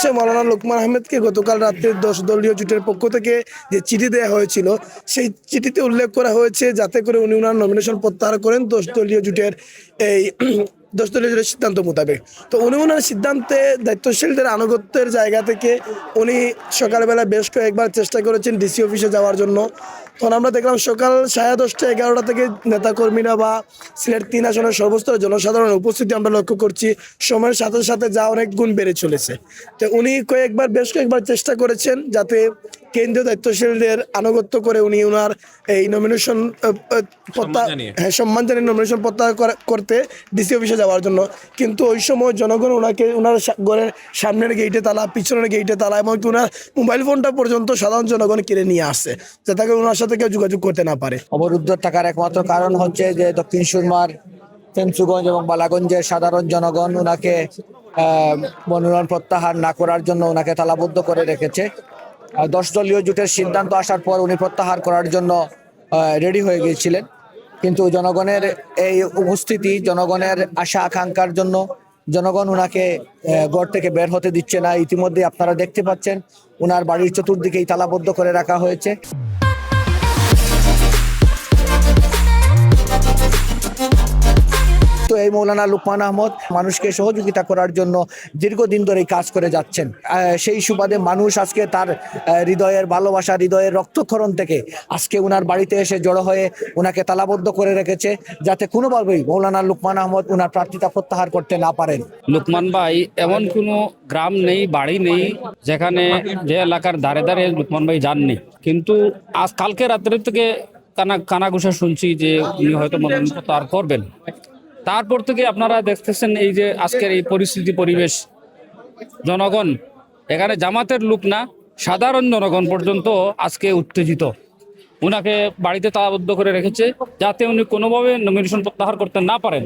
সে মৌলানা লোকমান আহমেদকে গতকাল রাত্রে দশ দলীয় জোটের পক্ষ থেকে যে চিঠি দেওয়া হয়েছিল, সেই চিঠিতে উল্লেখ করা হয়েছে, যাতে করে উনি ওনার নমিনেশন প্রত্যাহার করেন, দশ দলীয় জোটের এই দশ দলীয় সিদ্ধান্ত মোতাবেক। তো উনি ওনার সিদ্ধান্তে দায়িত্বশীলদের আনুগত্যের জায়গা থেকে উনি সকালবেলা বেশ কয়েকবার চেষ্টা করেছেন ডিসি অফিসে যাওয়ার জন্য। তখন আমরা দেখলাম সকাল সাড়ে দশটা এগারোটা থেকে নেতাকর্মীরা বা সিলেট তিন আসনের সর্বস্তরের জনসাধারণের উপস্থিতি আমরা লক্ষ্য করছি। সময়ের সাথে সাথে যা অনেক গুণ বেড়ে চলেছে। তো উনি কয়েকবার, বেশ কয়েকবার চেষ্টা করেছেন যাতে কেন্দ্রীয় দায়িত্বশীলদের আনুগত্য করে উনি ওনার এই নমিনেশন প্রত্যাহার হ্যাঁ সম্মান জানিয়ে নমিনেশন প্রত্যাহার করতে ডিসি অফিসে যাওয়ার জন্য। কিন্তু ওই সময় জনগণ ওনাকে ওনার ঘরের সামনের গেইটে তালা পিছনের গেইটে তালা এমনকি ওনার মোবাইল ফোনটা পর্যন্ত সাধারণ জনগণ কিনে নিয়ে আসছে যাতে ওনার সাথে কেউ যোগাযোগ করতে না পারে। অবরুদ্ধ থাকার একমাত্র কারণ হচ্ছে যে দক্ষিণ সুরমার ফেন্সুগঞ্জ এবং বালাগঞ্জের সাধারণ জনগণ ওনাকে আহ, মনোনয়ন প্রত্যাহার না করার জন্য ওনাকে তালাবদ্ধ করে রেখেছে। দশ দলীয় জোটের সিদ্ধান্ত আসার পর উনি প্রত্যাহার করার জন্য রেডি হয়ে গিয়েছিলেন। কিন্তু জনগণের এই উপস্থিতি, জনগণের আশা, আকাঙ্ক্ষার জন্য জনগণ ওনাকে গড় থেকে বের হতে দিচ্ছে না। ইতিমধ্যে আপনারা দেখতে পাচ্ছেন ওনার বাড়ির চতুর্দিকেই তালাবদ্ধ করে রাখা হয়েছে। এই মৌলানা লুকমান আহমদ মানুষকে সহযোগিতা করার জন্য দীর্ঘদিন ধরে কাজ করে যাচ্ছেন। সেই সুবাদে মানুষ আজকে তার হৃদয়ের ভালোবাসা, হৃদয়ের রক্তক্ষরণ থেকে আজকে উনার বাড়িতে এসে জড়ো হয়ে ওনাকে তালাবদ্ধ করে রেখেছে যাতে কোনোভাবেই মৌলানা লুকমান আহমদ উনার প্রার্থিতা প্রত্যাহার করতে না পারেন। লুকমান ভাই, এমন কোনো গ্রাম নেই, বাড়ি নেই, যেখানে যে এলাকার ধারে ধারে লুকমান ভাই যাননি। কিন্তু আজ কালকে রাত্রের থেকে কানা, কানাঘুষা শুনছি যে উনি হয়তো মনোনয়ন প্রত্যাহার করবেন। তারপর থেকে আপনারা দেখতেছেন এই যে আজকের এই পরিস্থিতি, পরিবেশ। জনগণ, এখানে জামাতের লোক না, সাধারণ জনগণ পর্যন্ত আজকে উত্তেজিত। উনাকে বাড়িতে তালাবদ্ধ করে রেখেছে, যাতে উনি কোনোভাবে নমিনেশন প্রত্যাহার করতে না পারেন।